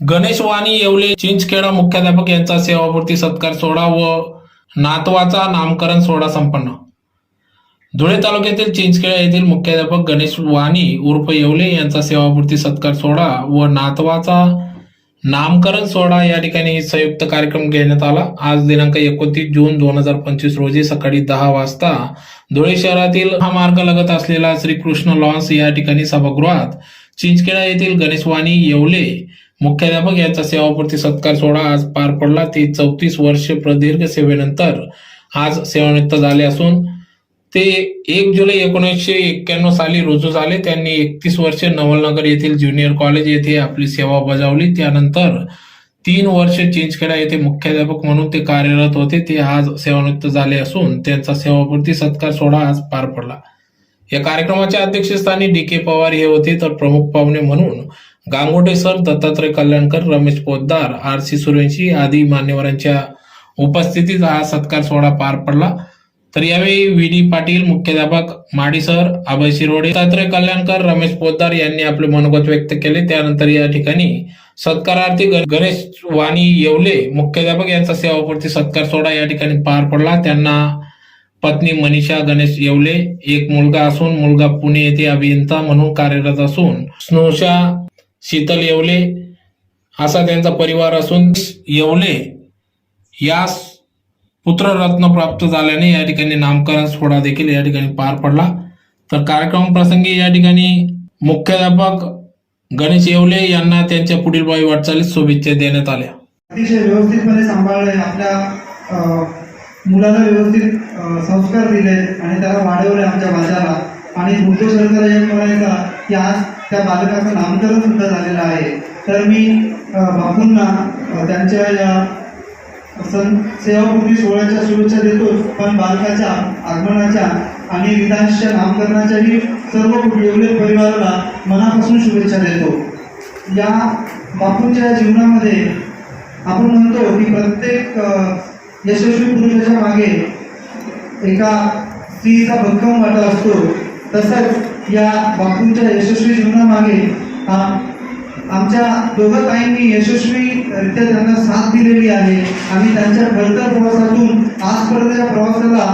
गणेश वाणी येवले चिंचखेडा मुख्याध्यापक यांचा सेवापूर्ती सत्कार सोहळा व नातवाचा नामकरण सोहळा संपन्न. धुळे तालुक्यातील चिंचखेडा येथील मुख्याध्यापक गणेश वाणी उर्फ येवले यांचा सेवापूर्ती सत्कार सोहळा व नातवाचा नामकरण सोहळा या ठिकाणी संयुक्त कार्यक्रम घेण्यात आला. आज दिनांक एकोणतीस जून दोन हजार पंचवीस रोजी सकाळी दहा वाजता धुळे शहरातील हा मार्ग लगत असलेला श्रीकृष्ण लॉन्स या ठिकाणी सभागृहात चिंचखेडा येथील गणेश वाणी येवले मुख्याध्यापक यांचा सेवापूर्ती सत्कार सोहळा आज पार पडला. ते चौतीस वर्ष प्रदीर्घ सेवेनंतर आज सेवानिवृत्त झाले असून ते एक जुलै एकोणीसशे एक्क्याण्णव साली रुजू झाले. त्यांनी एकतीस वर्षे नवलनगर येथील ज्युनियर कॉलेज येथे आपली सेवा बजावली. त्यानंतर तीन वर्ष चिंचखेडा येथे मुख्याध्यापक म्हणून ते कार्यरत होते. ते आज सेवानिवृत्त झाले असून त्यांचा सेवापूर्ती सत्कार सोहळा आज पार पडला. या कार्यक्रमाच्या अध्यक्षस्थानी डी के पवार हे होते. तर प्रमुख पाहुणे म्हणून Gangote sir Dattatray Kalyankar Ramesh Poddar R C Suryavanshi आदी मान्यवरांच्या उपस्थितीत हा सत्कार सोहळा पार पडला. तर यावेळी व्ही डी पाटील मुख्याध्यापक माडी सर अभय शिरोडे दत्तात्रय कल्याणकर रमेश पोद्दार यांनी आपले मनोगत व्यक्त केले. त्यानंतर या ठिकाणी सत्कारार्थी ग- गणेश वाणी येवले मुख्याध्यापक यांचा सेवापूर्ती सत्कार सोहळा या ठिकाणी पार पडला. त्यांना पत्नी मनीषा गणेश येवले एक मुलगा असून मुलगा पुणे येथे अभियंता म्हणून कार्यरत असून स्नुषा शीतल येवले असा त्यांचा परिवार असून येवले यास पुत्ररत्न प्राप्त झाल्याने या ठिकाणी नामकरण सोहळा देखील या ठिकाणी पार पडला. तर कार्यक्रम प्रसंगी या ठिकाणी मुख्याध्यापक गणेश येवले यांना त्यांच्या पुढील भावी वाटचालीत शुभेच्छा देण्यात आल्या. अतिशय व्यवस्थितपणे सांभाळले आपल्या मुलाला व्यवस्थित संस्कार दिले आणि त्याला वाढवले आमच्या बाजाला आणि बुद्धशंकर एक म्हणायचा की आज त्या बालकाचं नामकरण सुद्धा झालेलं आहे. तर मी बापूंना त्यांच्या या सण सेवापूर्वी सोहळ्याच्या शुभेच्छा देतो पण बालकाच्या आगमनाच्या आणि विधानच्या नामकरणाच्याही सर्व येवले परिवाराला मनापासून शुभेच्छा देतो. या बापूंच्या जीवनामध्ये आपण म्हणतो की प्रत्येक यशस्वी पुरुषाच्या मागे एका स्त्रीचा भक्कम वाटा असतो. तसंच या बापूंच्या यशस्वी जीवनामागे आमच्या दोघं ताईंनी यशस्वीरित्या त्यांना साथ दिलेली आहे. आणि त्यांच्या घरच्या प्रवासातून आजपर्यंतच्या प्रवासाला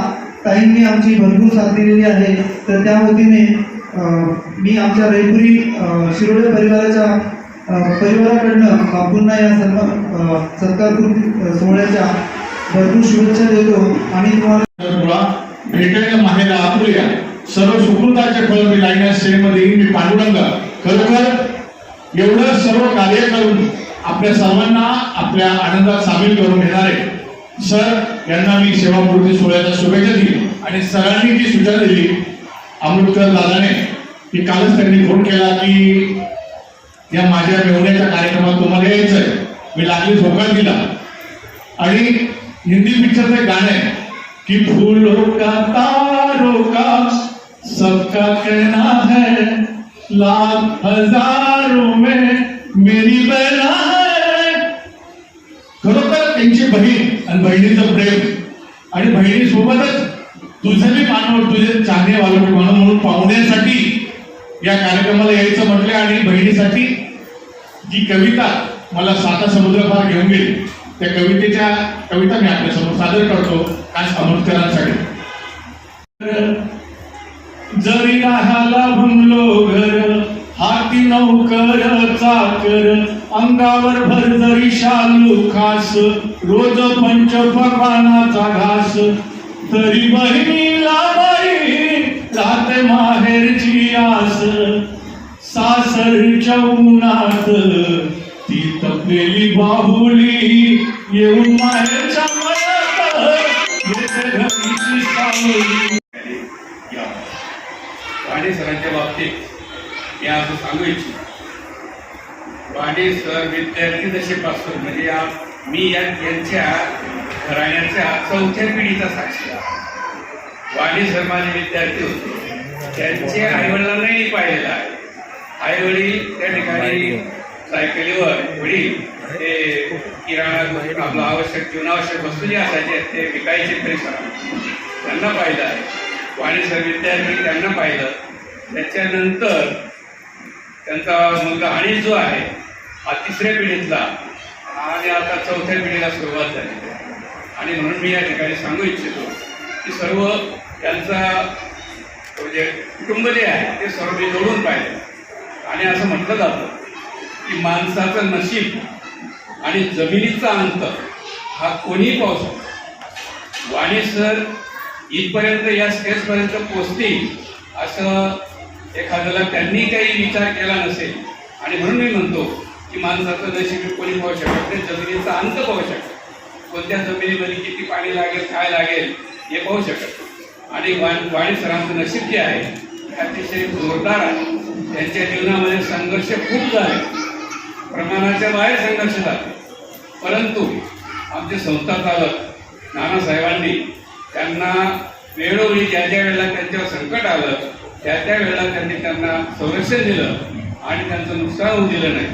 ताईंनी आमची भरपूर साथ दिलेली आहे. तर त्या वतीने मी आमच्या रैपुरी अ, शिरोडे परिवाराच्या परिवाराकडनं बापूंना या सन्मान सत्कार सोहळ्याच्या भरपूर शुभेच्छा देतो. आणि तुम्हाला भेटेल सर्व सुकृताचे फळ मी लाईना श्रेणीमध्ये येईन. मी पांडुरंग खरोखर एवढं सर्व कार्य करून आपल्या सर्वांना आपल्या आनंदात सामील करून घेणारे सर यांना मी सेवापूर्ती सोहळ्याच्या शुभेच्छा दिली आणि सरांनी जी सूचना दिली अमृतकर दादाने की कालच त्यांनी फोन केला की या माझ्या मेवण्याच्या कार्यक्रमात तुम्हाला यायचं आहे मी लागली होकार दिला. आणि हिंदी पिक्चरचं एक गाणं आहे की फूलों का तारो का सबका कहना है लाख हजारों में मेरी बहना है। खरोखर त्यांची बहीण आणि बहिणीचं प्रेम आणि बहिणीसोबतच तुझं मी मानव तुझे चांगले वालो म्हणून म्हणून पाहुण्यासाठी या कार्यक्रमाला यायचं म्हटलं आणि बहिणीसाठी जी कविता मला साता समुद्र फार घेऊन गेली त्या कवितेच्या कविता मी आपल्यासमोर सादर करतो आज अमृतकरांसाठी जरी राहायला भंगलो घर हाती नौकर चाकर अंगावर भर जरी शालू खास रोज पंच पकवानाचा घास तरी बहिणीला बाई राहते माहेरची आस. सासरच्या उन्हात ती तपलेली बाहुली येऊन माहेरच्या येते घरीची सावली. वाणी सरांच्या बाबतीत मी असं सांगू इच्छितो वाणी सर विद्यार्थी दशेपासून म्हणजे या मी या यांच्या घराण्याच्या चौथ्या पिढीचा साक्षी वाणी सर माझे विद्यार्थी होते. त्यांचे आईवडिलांनाही पाहिलेलं आहे. आईवडील त्या ठिकाणी सायकलीवर वडील ते किराणा आपलं आवश्यक जीवनावश्यक वस्तू जे असायचे ते विकायचे परिसरात त्यांना पाहिलं आहे. वाणी सर विद्यार्थी त्यांना पाहिलं. त्याच्यानंतर त्यांचा मुलगा आणि जो आहे हा तिसऱ्या पिढीतला आणि आता चौथ्या पिढीला सुरुवात झाली. आणि म्हणून मी या ठिकाणी सांगू इच्छितो की सर्व त्यांचा म्हणजे कुटुंब जे आहे ते सर्व मी जोडून पाहिजे आणि असं म्हटलं जातं की माणसाचं नशीब आणि जमिनीचा अंत हा कोणीही पाहू शकतो वाणी सर इथपर्यंत या स्टेजपर्यंत पोचतील असं एखाद्याला त्यांनी काही विचार केला नसेल आणि म्हणून मी म्हणतो की माणसाचं नशीब कोणी पाहू शकत नाही जमिनीचा अंत पाहू शकत कोणत्या जमिनीमध्ये किती पाणी लागेल काय लागेल हे पाहू शकत आणि वाणी वाणी सरांचं नशीब जे आहे ते अतिशय जोरदार आहे. त्यांच्या जीवनामध्ये संघर्ष खूप झाले. प्रमाणाच्या बाहेर संघर्ष झाले. परंतु आमचे संस्था चालक नानासाहेबांनी त्यांना वेळोवेळी ज्या ज्या वेळेला त्यांच्यावर संकट आलं त्या त्या वेळेला त्यांनी त्यांना संरक्षण दिलं आणि त्यांचं नुकसान होऊ दिलं नाही.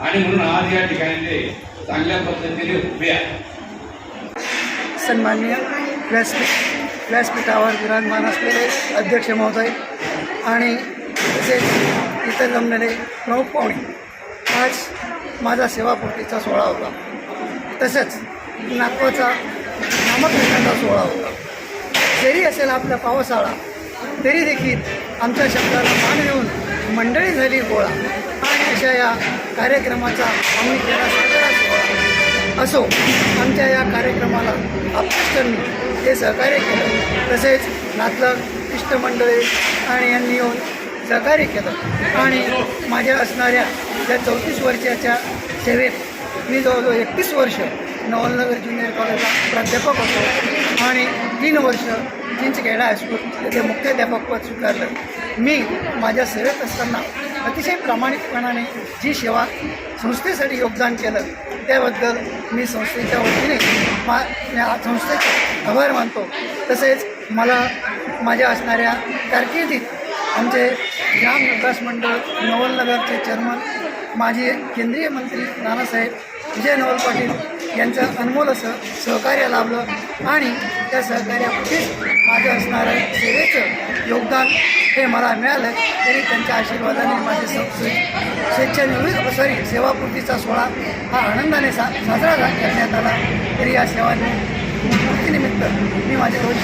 आणि म्हणून आज या ठिकाणी ते चांगल्या पद्धतीने उभे आहेत. सन्मान्य व्यासपीठ व्यासपीठावर विराजमान असलेले अध्यक्ष महोदय आणि तसेच इतर जमलेले प्रमुख पाहुणे. आज माझा सेवापूर्तीचा सोहळा होता. तसंच नागपूरचा नामकृष्णाचा सोहळा होता. जरी असेल आपला पावसाळा तरी देखील आमच्या शब्दाला मान देऊन मंडळी झाली गोळा. आणि अशा या कार्यक्रमाचा आम्ही केला साजरा असो आमच्या या कार्यक्रमाला आपल्याकडून ते सहकार्य केलं. तसेच नातलग इष्टमंडळी आणि यांनी येऊन सहकार्य केलं. आणि माझ्या असणाऱ्या त्या चौतीस वर्षाच्या सेवेत मी जवळजवळ एकतीस वर्ष नवलनगर ज्युनियर कॉलेजला प्राध्यापक होतो. आणि तीन वर्ष चिंचखेडा हायस्कूल येथे मुख्याध्यापकपद स्वीकारलं. मी माझ्या सेवेत असताना अतिशय प्रामाणिकपणाने जी सेवा संस्थेसाठी योगदान केलं त्याबद्दल मी संस्थेच्या वतीने मा या संस्थेचे आभार मानतो. तसेच मला माझ्या असणाऱ्या कारकिर्दीत आमचे ग्राम विकास मंडळ नवलनगरचे चेअरमन माजी केंद्रीय मंत्री नानासाहेब विजय नवल पाटील यांचं अनमोल असं सहकार्य लाभलं आणि त्या सहकार्यापुढेच माझं असणारं सेवेचं योगदान हे मला मिळालं तरी त्यांच्या आशीर्वादाने माझे स्वेच्छानिवृत्त सॉरी सेवापूर्तीचा सोहळा हा आनंदाने सा साजरा झाला करण्यात आला. तरी या सेवाने पूर्तीनिमित्त मी माझ्या दोन